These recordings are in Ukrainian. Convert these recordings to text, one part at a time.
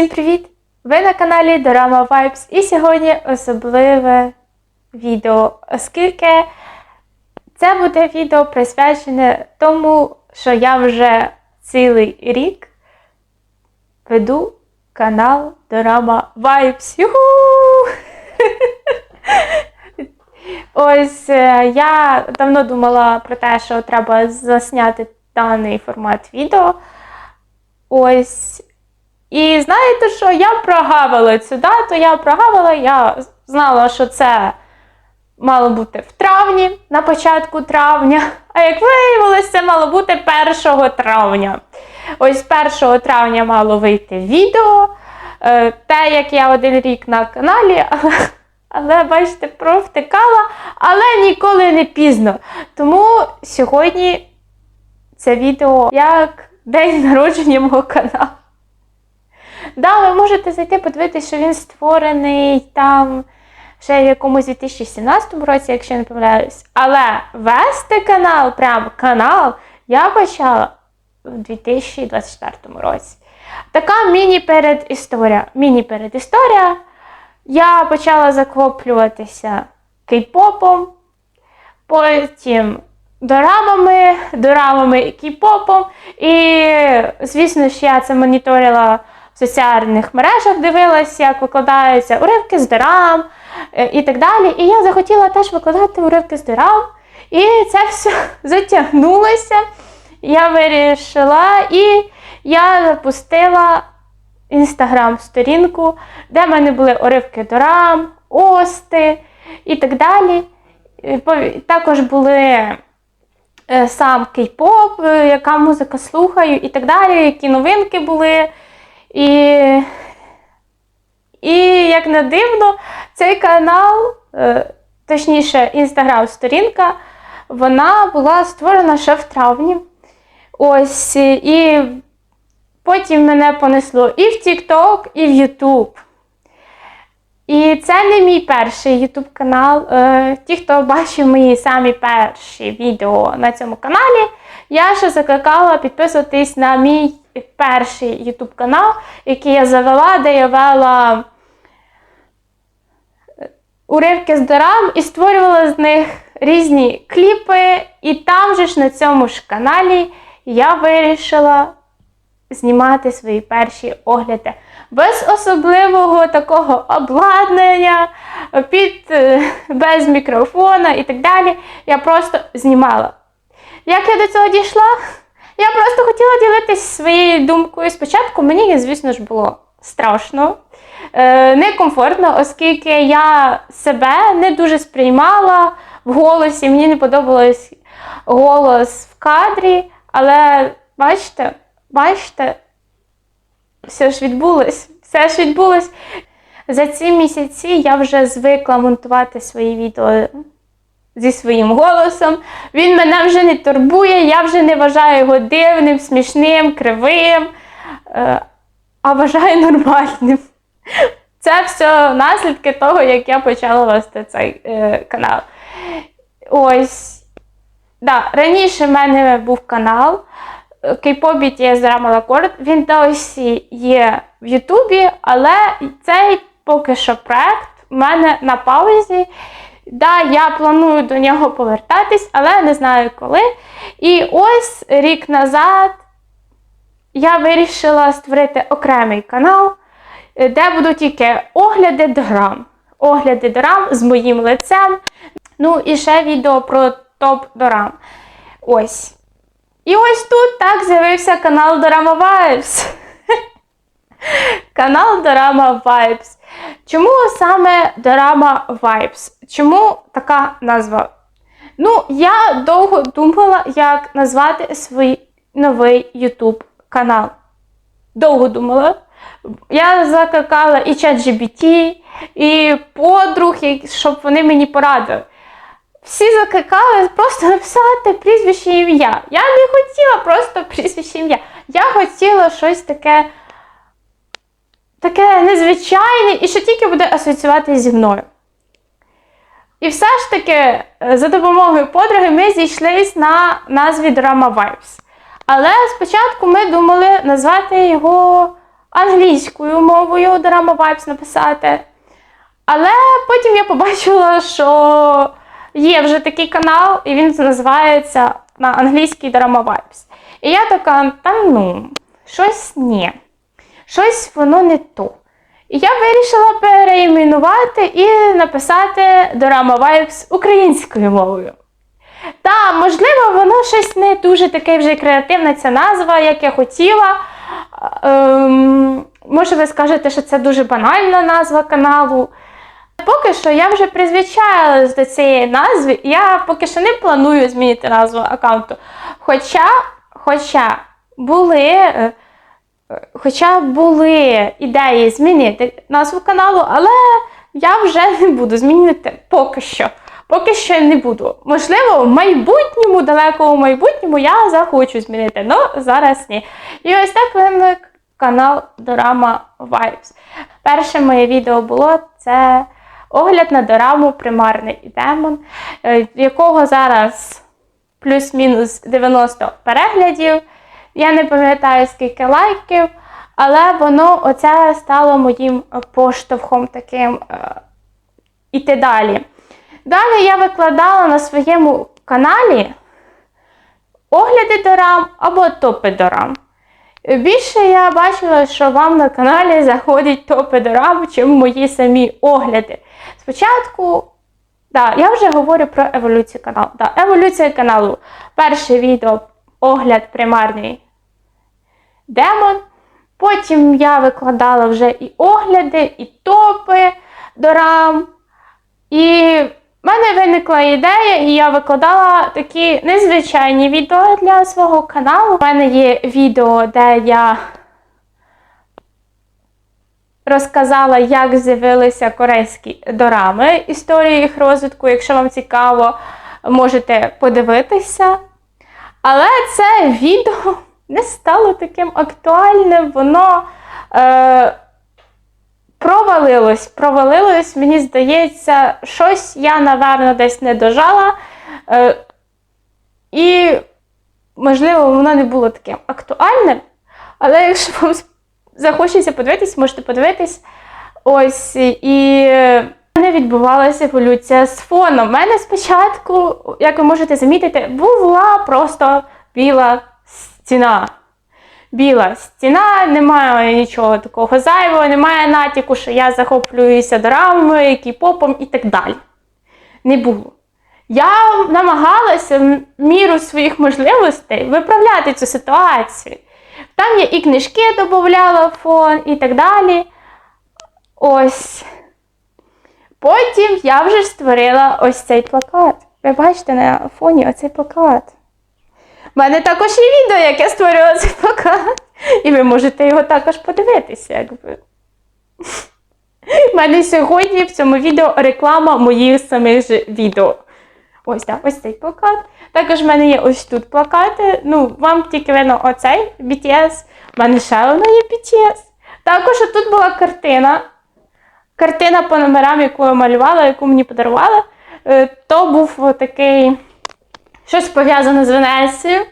Всім привіт! Ви на каналі Dorama Vibes і сьогодні особливе відео, оскільки це буде відео присвячене тому, що я вже цілий рік веду канал Dorama Vibes. Юху! Ось е, я давно думала про те, що треба засняти даний формат відео. Ось. І знаєте що? Я прогавила цю дату, я прогавила, я знала, що це мало бути в травні, на початку травня. А як виявилося, це мало бути 1 травня. Ось 1 травня мало вийти відео. Е, Те, як я один рік на каналі, але, але бачите, провтикала, але ніколи не пізно. Тому сьогодні це відео як день народження мого каналу. Да, ви можете зайти подивитися, що він створений там ще в якомусь 2017 році, якщо я не помиляюсь. Але вести канал, прям канал, я почала в 2024 році. Така міні-передісторія. Міні-передісторія. Я почала захоплюватися кей-попом, потім дорамами, дорамами і кей-попом. І, звісно ж, я це моніторила соціальних мережах, дивилася, як викладаються уривки з дорам е, і так далі. І я захотіла теж викладати уривки з дорам. І це все затягнулося. Я вирішила і я запустила інстаграм-сторінку, де в мене були уривки дорам, ости і так далі. Також були е, сам кей-поп, е, яка музика слухаю і так далі, які новинки були. І, і як не дивно, цей канал, е, точніше, інстаграм-сторінка, вона була створена ще в травні. Ось, і потім мене понесло і в TikTok, і в YouTube. І це не мій перший YouTube канал. Е, Ті, хто бачив мої самі перші відео на цьому каналі, я ще закликала підписуватись на мій перший YouTube канал, який я завела, де я вела е, уривки з дорам і створювала з них різні кліпи. І там же ж на цьому ж каналі я вирішила знімати свої перші огляди. Без особливого такого обладнання, під, е, без мікрофона і так далі. Я просто знімала. Як я до цього дійшла? Я просто хотіла ділитися своєю думкою. Спочатку мені, звісно ж, було страшно, е, некомфортно, оскільки я себе не дуже сприймала в голосі, мені не подобалось голос в кадрі, але бачите, бачите, все ж відбулось. Все ж відбулось. За ці місяці я вже звикла монтувати свої відео зі своїм голосом. Він мене вже не турбує, я вже не вважаю його дивним, смішним, кривим, е, а вважаю нормальним. Це все наслідки того, як я почала вести цей е, канал. Ось. Да, раніше в мене був канал K-pop BTS Drama Record. Він досі є в Ютубі, але цей поки що проект у мене на паузі. Да, я планую до нього повертатись, але не знаю коли. І ось рік назад я вирішила створити окремий канал, де будуть тільки огляди дорам. Огляди дорам з моїм лицем. Ну і ще відео про топ дорам. Ось. І ось тут так з'явився канал Dorama Vibes. канал Dorama Vibes. Чому саме Dorama Vibes? Чому така назва? Ну, я довго думала, як назвати свій новий YouTube канал. Довго думала. Я закликала і ChatGPT, і подруг, щоб вони мені порадили. Всі закликали просто написати прізвище ім'я. Я не хотіла просто прізвище ім'я. Я хотіла щось таке, таке незвичайне і що тільки буде асоціюватися зі мною. І все ж таки, е, за допомогою подруги ми зійшлись на назві Drama Vibes. Але спочатку ми думали назвати його англійською мовою Дорама Vibes написати. Але потім я побачила, що є вже такий канал, і він називається на англійський Drama Vibes. І я така, та ну, щось ні, щось воно не то. І я вирішила переіменувати і написати Drama Vibes українською мовою. Та, можливо, воно щось не дуже таке вже креативна ця назва, як я хотіла. Ем, може, ви скажете, що це дуже банальна назва каналу. Поки що я вже призвичаїлась до цієї назви, і я поки що не планую змінити назву аккаунту. Хоча, хоча були, е, хоча були ідеї змінити назву каналу, але я вже не буду змінювати поки що. Поки що не буду. Можливо, в майбутньому, далекому майбутньому я захочу змінити, але зараз ні. І ось так виник канал Дорама Vibes. Перше моє відео було це огляд на дораму Примарний демон, е, в якого зараз плюс-мінус 90 переглядів. Я не пам'ятаю, скільки лайків, але воно оце стало моїм поштовхом таким е, іти далі. Далі я викладала на своєму каналі огляди дорам або топи дорам. Більше я бачила, що вам на каналі заходять топи дорам, чим мої самі огляди. Спочатку, да, я вже говорю про еволюцію каналу. Да, еволюція каналу. Перше відео огляд примарний демон. Потім я викладала вже і огляди, і топи дорам. І в мене виникла ідея, і я викладала такі незвичайні відео для свого каналу. У мене є відео, де я розказала, як з'явилися корейські дорами, історію їх розвитку. Якщо вам цікаво, можете подивитися. Але це відео не стало таким актуальним, воно. Е, провалилось, провалилось, мені здається, щось я, напевно, десь не дожала. Е, і, можливо, воно не було таким актуальним. Але якщо вам захочеться подивитись, можете подивитись. Ось і мене відбувалася еволюція з фоном. У мене спочатку, як ви можете замітити, була просто біла стіна біла стіна, немає нічого такого зайвого, немає натяку, що я захоплююся драмами, кіпопом і так далі. Не було. Я намагалася в міру своїх можливостей виправляти цю ситуацію. Там я і книжки додавала фон, і так далі. Ось. Потім я вже створила ось цей плакат. Ви бачите на фоні оцей плакат. У мене також є відео, як я створювала плакат. І ви можете його також подивитися, якби. У мене сьогодні в цьому відео реклама моїх самих же відео. Ось так, ось цей плакат. Також в мене є ось тут плакати. Ну, вам тільки видно оцей BTS. У мене ще одна є BTS. Також тут була картина. Картина по номерам, яку я малювала, яку мені подарували. Е, то був такий щось пов'язане з Венецією.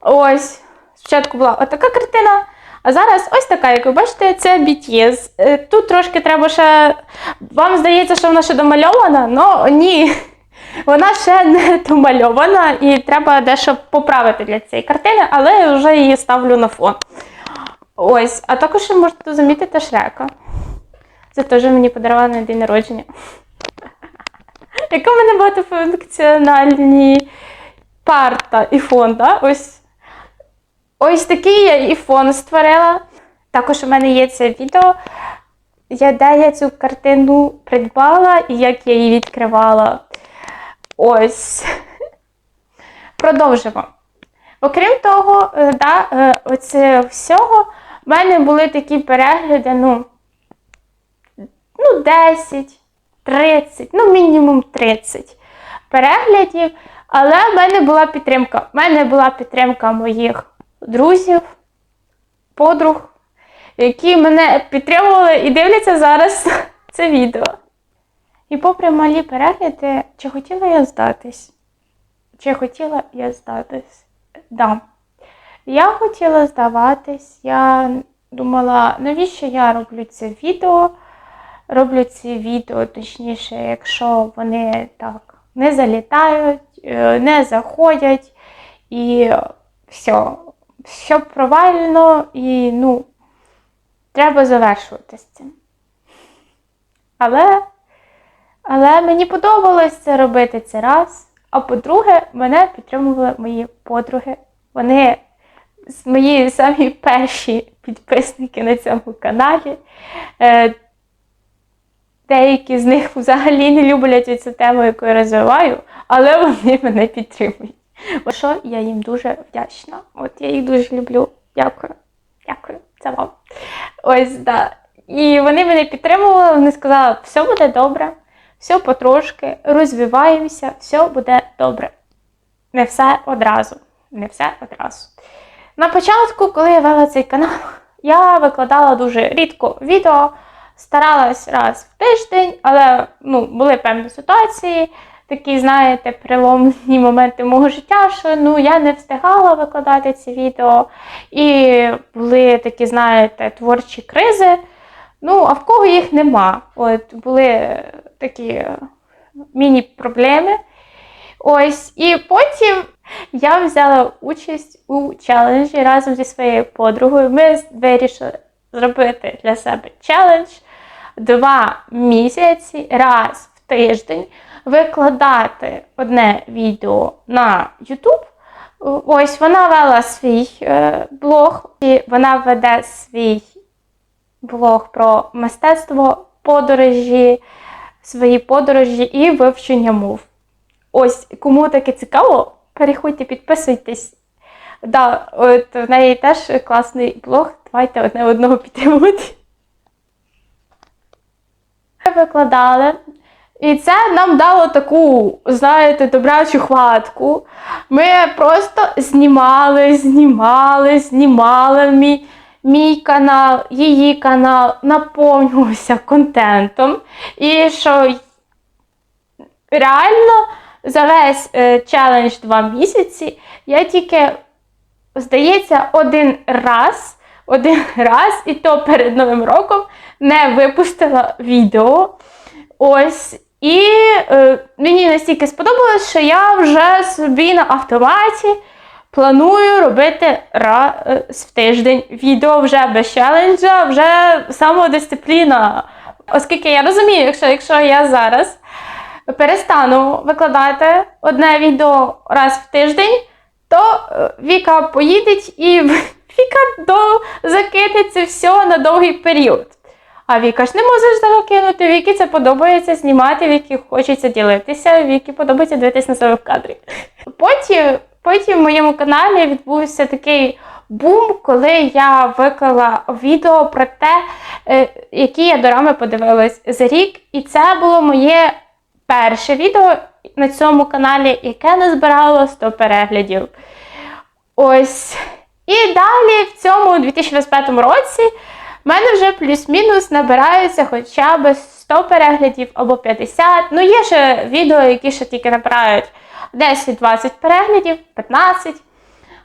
Ось. Спочатку була отака картина, а зараз ось така, як ви бачите, це BTS. Е, тут трошки треба ще. Вам здається, що вона ще домальована, але ні. Вона ще не домальована і треба дещо поправити для цієї картини, але я вже її ставлю на фон. Ось, а також можете замітити шрека. Це теж мені подарували на день народження. Яка в мене багатофункціональні парта і фон, да? Ось ось такий я і фон створила. Також у мене є це відео, де я цю картину придбала і як я її відкривала. Ось. Продовжимо. Окрім того, е, да, е, оце всього, в мене були такі перегляди, ну, ну 10, 30, ну, мінімум 30 переглядів. Але в мене була підтримка. В мене була підтримка моїх друзів, подруг, які мене підтримували і дивляться зараз це відео. І попри малі перегляди, чи хотіла я здатись? Чи хотіла я здатись? Да. Я хотіла здаватись, я думала, навіщо я роблю це відео? Роблю ці відео, точніше, якщо вони так не залітають, не заходять і все, все провально і ну, треба завершувати з цим. Але, але мені подобалось це робити це раз. А по-друге, мене підтримували мої подруги. Вони мої самі перші підписники на цьому каналі. Е, Деякі з них взагалі не люблять цю тему, яку я розвиваю, але вони мене підтримують. За що я їм дуже вдячна. От я їх дуже люблю. Дякую. Дякую. Це вам. Ось, да. І вони мене підтримували, вони сказали, все буде добре, все потрошки, розвиваємося, все буде добре. Не все одразу. Не все одразу. На початку, коли я вела цей канал, я викладала дуже рідко відео, старалась раз в тиждень, але ну, були певні ситуації, такі, знаєте, переломні моменти мого життя, що ну, я не встигала викладати ці відео. І були такі, знаєте, творчі кризи. Ну, а в кого їх нема. От були такі міні-проблеми. Ось, і потім я взяла участь у челенджі разом зі своєю подругою. Ми вирішили зробити для себе челендж два місяці раз в тиждень викладати одне відео на YouTube. Ось вона вела свій е, блог, і вона веде свій блог про мистецтво, подорожі, свої подорожі і вивчення мов. Ось, кому таке цікаво, переходьте, підписуйтесь. Да, от В неї теж класний блог. Давайте одне одного підтримувати. Викладали. І це нам дало таку, знаєте, добрячу хватку. Ми просто знімали, знімали, знімали мій, мій канал, її канал наповнювався контентом. І що реально за весь е, челендж два місяці я тільки, здається, один раз, один раз, і то перед Новим роком не випустила відео. Ось. І е, мені настільки сподобалось, що я вже собі на автоматі планую робити раз в тиждень відео вже без челенджа, вже самодисципліна. Оскільки я розумію, якщо, якщо я зараз перестану викладати одне відео раз в тиждень, то е, Віка поїде і Віка закине це все на довгий період. А Віка ж не можеш закинути, Вікі це подобається знімати, Вікі хочеться ділитися, Вікі подобається дивитися на себе в кадрі. Потім, потім в моєму каналі відбувся такий бум, коли я виклала відео про те, е, які я дорами подивилась за рік. І це було моє перше відео на цьому каналі, яке не збирало 100 переглядів. Ось. І далі в цьому 2025 році в мене вже плюс-мінус набираються хоча б 100 переглядів або 50. Ну, є ще відео, які ще тільки набирають 10-20 переглядів, 15.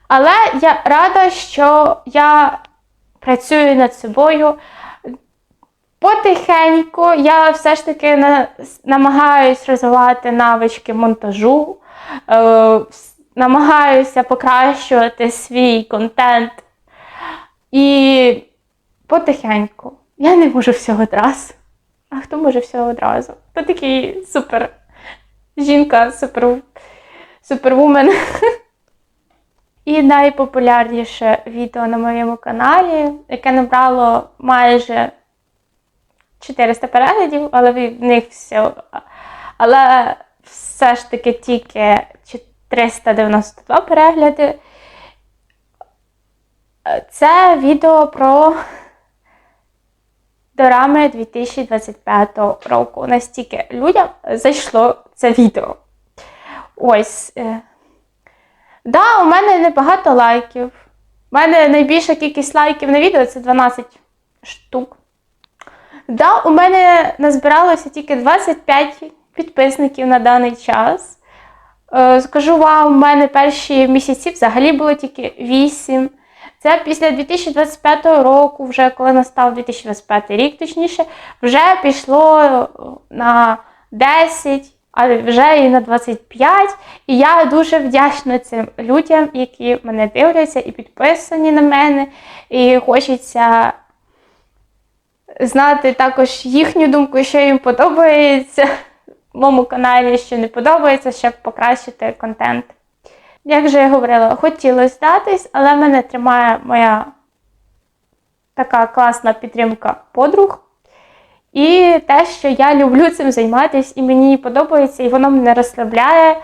Але я рада, що я працюю над собою. Потихеньку я все ж таки на, намагаюсь розвивати навички монтажу, е, намагаюся покращувати свій контент. І потихеньку. Я не можу всього одразу. А хто може всього одразу? То такий супер жінка, супер супервумен. І найпопулярніше відео на моєму каналі, яке набрало майже 400 переглядів, але в них все. Але все ж таки тільки 392 перегляди. Це відео про дорами 2025 року. Настільки людям зайшло це відео. Ось. Е, да, у мене небагато лайків. У мене найбільша кількість лайків на відео це 12 штук. Да, у мене назбиралося тільки 25 підписників на даний час. Е, скажу вам, у мене перші місяці взагалі було тільки 8. Це після 2025 року, вже коли настав 2025 рік, точніше, вже пішло на 10, а вже і на 25. І я дуже вдячна цим людям, які мене дивляться і підписані на мене. І хочеться знати також їхню думку, що їм подобається в моєму каналі, що не подобається, щоб покращити контент. Як вже я говорила, хотілося здатись, але мене тримає моя така класна підтримка подруг. І те, що я люблю цим займатися, і мені подобається, і воно мене розслабляє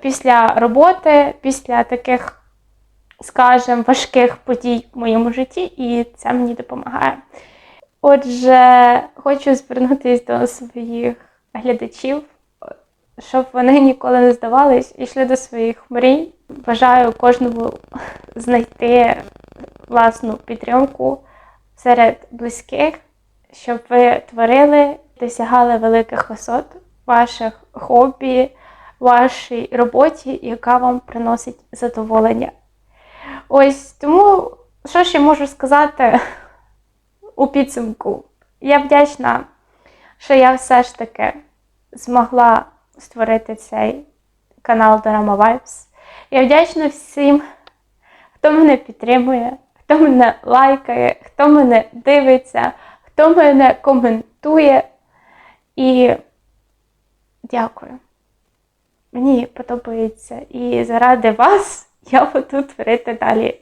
після роботи, після таких, скажімо, важких подій в моєму житті, і це мені допомагає. Отже, хочу звернутися до своїх глядачів, щоб вони ніколи не здавались і йшли до своїх мрій. Бажаю кожному знайти власну підтримку серед близьких, щоб ви творили, досягали великих висот ваших хобі, вашій роботі, яка вам приносить задоволення. Ось тому, що ще можу сказати у підсумку? Я вдячна, що я все ж таки змогла створити цей канал Dorama Vibes. Я вдячна всім, хто мене підтримує, хто мене лайкає, хто мене дивиться, хто мене коментує. І дякую. Мені подобається. І заради вас я буду творити далі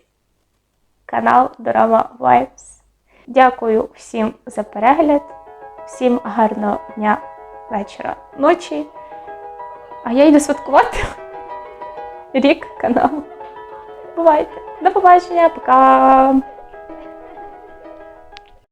канал Dorama Vibes. Дякую всім за перегляд, всім гарного дня, вечора, ночі. А я йду святкувати рік каналу. Бувайте! До побачення, пока!